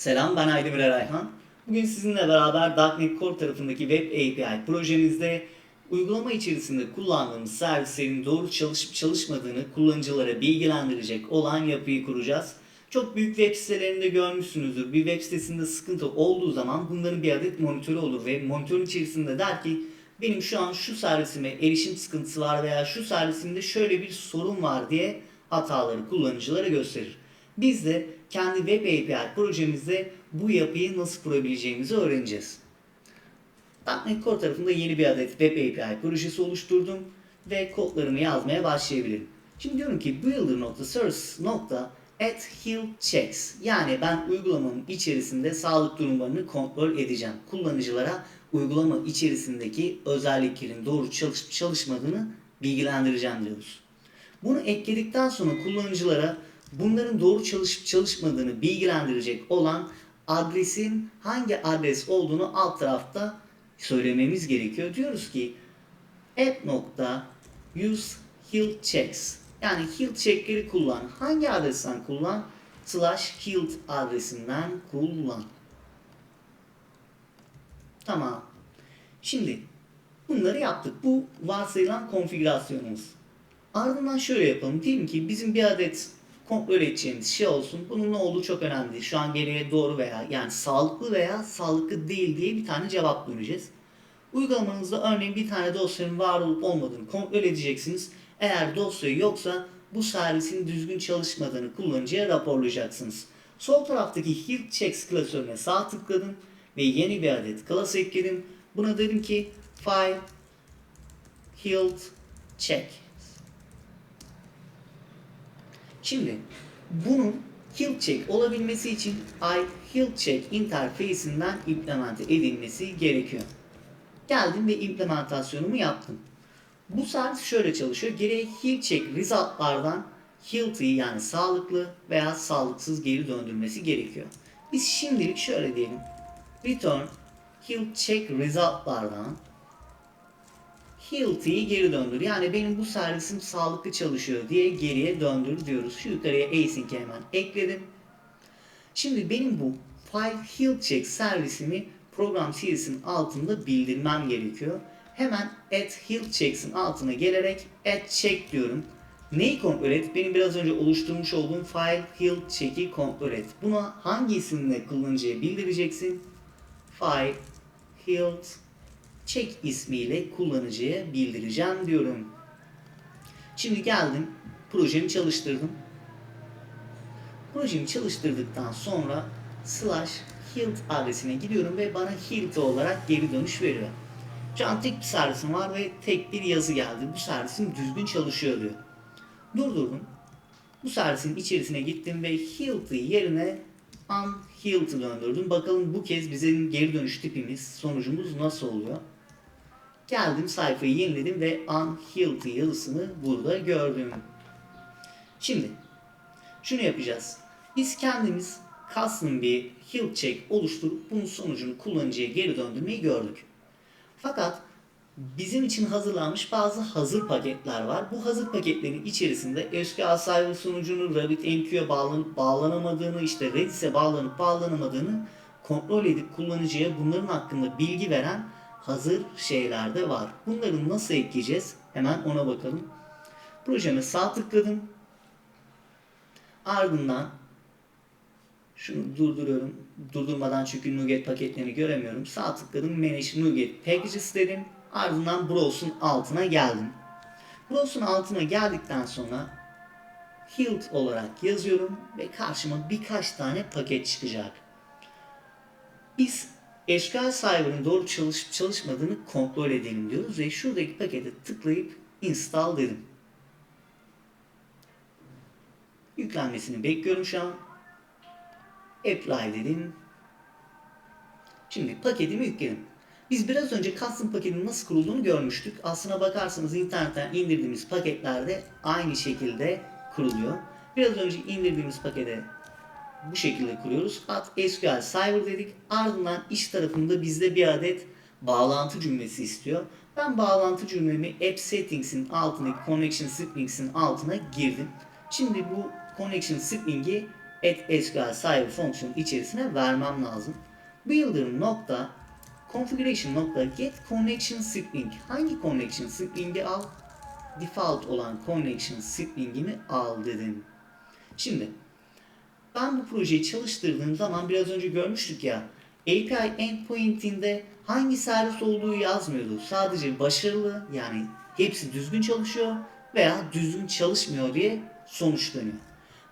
Selam ben Aydemir Erayhan. Bugün sizinle beraber .NET Core tarafındaki Web API projemizde uygulama içerisinde kullandığımız servislerin doğru çalışıp çalışmadığını kullanıcılara bilgilendirecek olan yapıyı kuracağız. Çok büyük web sitelerinde görmüşsünüzdür. Bir web sitesinde sıkıntı olduğu zaman bunların bir adet monitörü olur ve monitörün içerisinde der ki benim şu an şu servisime erişim sıkıntısı var veya şu servisimde şöyle bir sorun var diye hataları kullanıcılara gösterir. Biz de kendi web API projemizde bu yapıyı nasıl kurabileceğimizi öğreneceğiz. .NET Core tarafında yeni bir adet web API projesi oluşturdum ve kodlarımı yazmaya başlayabilirim. Şimdi diyorum ki builder.source.add yani ben uygulamanın içerisinde sağlık durumlarını kontrol edeceğim. Kullanıcılara uygulama içerisindeki özelliklerin doğru çalışıp çalışmadığını bilgilendireceğim diyoruz. Bunu ekledikten sonra kullanıcılara bunların doğru çalışıp çalışmadığını bilgilendirecek olan adresin hangi adres olduğunu alt tarafta söylememiz gerekiyor. Diyoruz ki app nokta use health checks yani health checkleri kullan. Hangi adresten kullan? Slash health adresinden kullan. Tamam. Şimdi bunları yaptık. Bu varsayılan konfigürasyonumuz. Ardından şöyle yapalım. Diyelim ki bizim bir adet kontrol edeceğimiz şey olsun. Bunun ne olduğu çok önemli değil. Şu an geriye doğru veya yani sağlıklı veya sağlıklı değil diye bir tane cevap döneceğiz. Uygulamanızda örneğin bir tane dosyanın var olup olmadığını kontrol edeceksiniz. Eğer dosya yoksa bu servisin düzgün çalışmadığını kullanıcıya raporlayacaksınız. Sol taraftaki Health Checks klasörüne sağ tıkladım ve yeni bir adet class ekledim. Buna dedim ki File Health Check. Şimdi bunun health check olabilmesi için I health check interface'inden implemente edilmesi gerekiyor. Geldim ve implementasyonumu yaptım. Bu servis şöyle çalışıyor. Geriye health check result'lardan healthy yani sağlıklı veya sağlıksız geri döndürmesi gerekiyor. Biz şimdilik şöyle diyelim. Return health check result'lardan Healthy'yi geri döndür. Yani benim bu servisim sağlıklı çalışıyor diye geriye döndür diyoruz. Şu yukarıya async hemen ekledim. Şimdi benim bu file health check servisimi program serisinin altında bildirmem gerekiyor. Hemen add health checks'in altına gelerek add check diyorum. Neyi kontrol et? Benim biraz önce oluşturmuş olduğum file health check'i kontrol et. Buna hangi isimle kullanıcıya bildireceksin? File health check ismiyle kullanıcıya bildireceğim diyorum. Şimdi geldim, projemi çalıştırdım. Projemi çalıştırdıktan sonra slash health adresine gidiyorum ve bana health olarak geri dönüş veriyor. Şu an tek bir servisim var ve tek bir yazı geldi. Bu servisim düzgün çalışıyor diyor. Durdurdum. Bu servisin içerisine gittim ve health yerine unhealed döndürdüm. Bakalım bu kez bizim geri dönüş tipimiz, sonucumuz nasıl oluyor? Geldim sayfayı yeniledim ve unhealthy yazısını burada gördüm. Şimdi şunu yapacağız. Biz kendimiz custom bir health check oluşturup bunun sonucunu kullanıcıya geri döndürmeyi gördük. Fakat bizim için hazırlanmış bazı hazır paketler var. Bu hazır paketlerin içerisinde SQL Server sunucunun RabbitMQ'ya bağlanıp bağlanamadığını, işte Redis'e bağlanıp bağlanamadığını kontrol edip kullanıcıya bunların hakkında bilgi veren hazır şeyler de var. Bunları nasıl ekleyeceğiz? Hemen ona bakalım. Projeme sağ tıkladım. Ardından şunu durduruyorum. Durdurmadan çünkü NuGet paketlerini göremiyorum. Sağ tıkladım. Manage NuGet Packages dedim. Ardından Browse'un altına geldim. Browse'un altına geldikten sonra Hilt olarak yazıyorum ve karşıma birkaç tane paket çıkacak. Biz SQL Server'ın doğru çalışıp çalışmadığını kontrol edelim diyoruz ve şuradaki pakete tıklayıp install dedim. Yüklenmesini bekliyorum şu an. Apply dedim. Şimdi paketimi yükledim. Biz biraz önce custom paketin nasıl kurulduğunu görmüştük. Aslına bakarsanız internetten indirdiğimiz paketlerde aynı şekilde kuruluyor. Biraz önce indirdiğimiz pakete bu şekilde kuruyoruz. At SQL Server dedik. Ardından iç tarafında bizde bir adet bağlantı cümlesi istiyor. Ben bağlantı cümlemi App Settings'in altındaki Connection Strings'in altına girdim. Şimdi bu Connection String'i at SQL Server fonksiyonu içerisine vermem lazım. Builder nokta configuration nokta get connection string. Hangi connection string'i al? Default olan connection string'ini al dedim. Şimdi ben bu projeyi çalıştırdığım zaman biraz önce görmüştük ya API endpoint'inde hangi servis olduğu yazmıyordu. Sadece başarılı yani hepsi düzgün çalışıyor veya düzgün çalışmıyor diye sonuçlanıyor.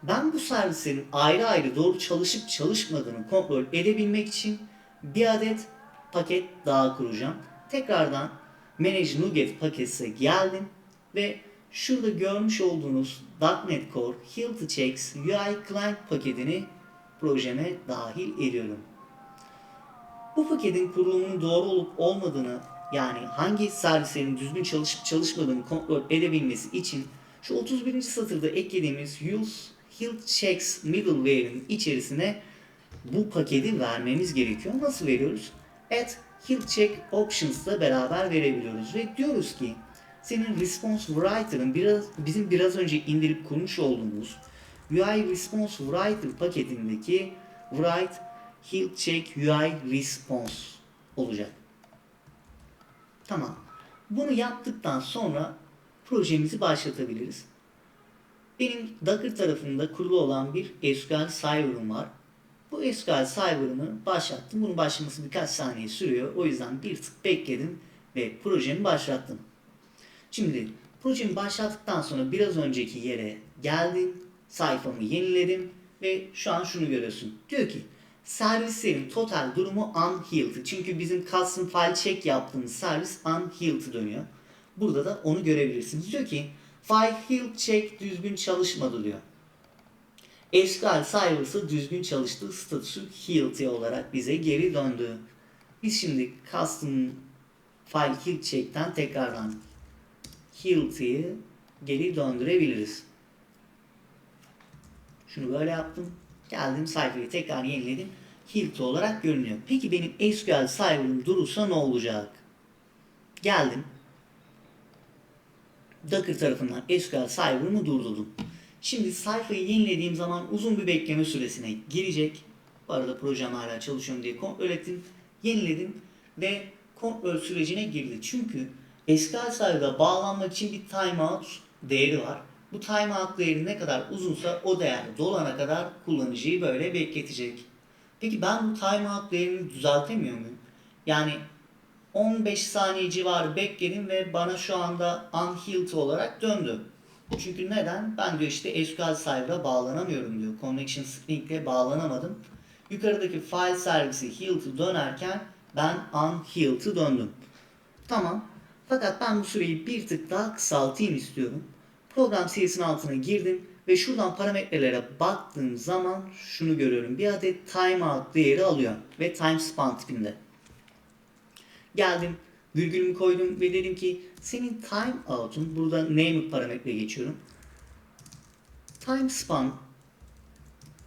Ben bu servislerin ayrı ayrı doğru çalışıp çalışmadığını kontrol edebilmek için bir adet paket daha kuracağım. Tekrardan Manage NuGet paketine geldim ve şurada görmüş olduğunuz .NET Core Health Checks UI Client paketini projeme dahil ediyorum. Bu paketin kurulumunun doğru olup olmadığını yani hangi servislerin düzgün çalışıp çalışmadığını kontrol edebilmesi için şu 31. satırda eklediğimiz use health checks middleware'in içerisine bu paketi vermemiz gerekiyor. Nasıl veriyoruz? Add health check options'la beraber verebiliyoruz ve diyoruz ki senin response writer'ın biraz bizim biraz önce indirip kurmuş olduğumuz UI response writer paketindeki write health check UI response olacak. Tamam. Bunu yaptıktan sonra projemizi başlatabiliriz. Benim Docker tarafında kurulu olan bir SQL Server'ım var. Bu SQL Server'ımı başlattım. Bunun başlaması birkaç saniye sürüyor. O yüzden bir tık bekledim ve projemi başlattım. Şimdi projemi başlattıktan sonra biraz önceki yere geldim. Sayfamı yeniledim ve şu an şunu görüyorsun. Diyor ki servislerin total durumu unhealed. Çünkü bizim custom file check yaptığımız servis unhealed dönüyor. Burada da onu görebilirsiniz. Diyor ki file health check düzgün çalışmadı diyor. SQL Server'sı düzgün çalıştığı statüsü healthy olarak bize geri döndü. Biz şimdi custom file health check'ten tekrardan healthy'yi geri döndürebiliriz. Şunu böyle yaptım. Geldim sayfayı tekrar yeniledim. Healthy olarak görünüyor. Peki benim SQL Server'ım durursa ne olacak? Geldim. Docker tarafından SQL Server'ımı durdurdum. Şimdi sayfayı yenilediğim zaman uzun bir bekleme süresine girecek. Bu arada projem hala çalışıyorum diye kontrol ettim. Yeniledim ve kontrol sürecine girdi. Çünkü SQL Server'a bağlanmak için bir timeout değeri var. Bu timeout değeri ne kadar uzunsa o değer dolana kadar kullanıcıyı böyle bekletecek. Peki ben bu timeout değerini düzeltemiyor muyum? Yani 15 saniye civarı bekledim ve bana şu anda unhealed olarak döndü. Çünkü neden? Ben diyor işte SQL Server'a bağlanamıyorum diyor. Connection String ile bağlanamadım. Yukarıdaki file servisi healed'ı dönerken ben unhealed'ı döndüm. Tamam. Fakat ben bu süreyi bir tık daha kısaltayım istiyorum. Program serisinin altına girdim ve şuradan parametrelere baktığım zaman şunu görüyorum. Bir adet timeout değeri alıyor ve time span tipinde. Geldim, virgülümü koydum ve dedim ki senin time out'un burada name parametre geçiyorum. Time span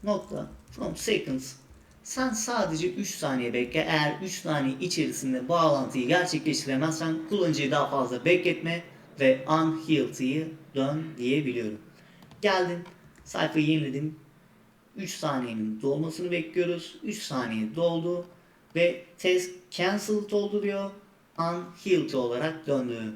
nokta from seconds sen sadece 3 saniye bekle. Eğer 3 saniye içerisinde bağlantıyı gerçekleştiremezsen kullanıcıyı daha fazla bekletme ve unhealed'ı dön diyebiliyorum. Geldim, sayfayı yeniledim. 3 saniyenin dolmasını bekliyoruz. 3 saniye doldu ve test cancelled oldu diyor. Unhealed olarak döndü.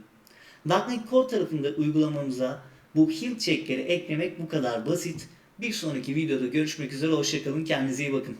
.NET Core tarafında uygulamamıza bu health checkleri eklemek bu kadar basit. Bir sonraki videoda görüşmek üzere. Hoşçakalın. Kendinize iyi bakın.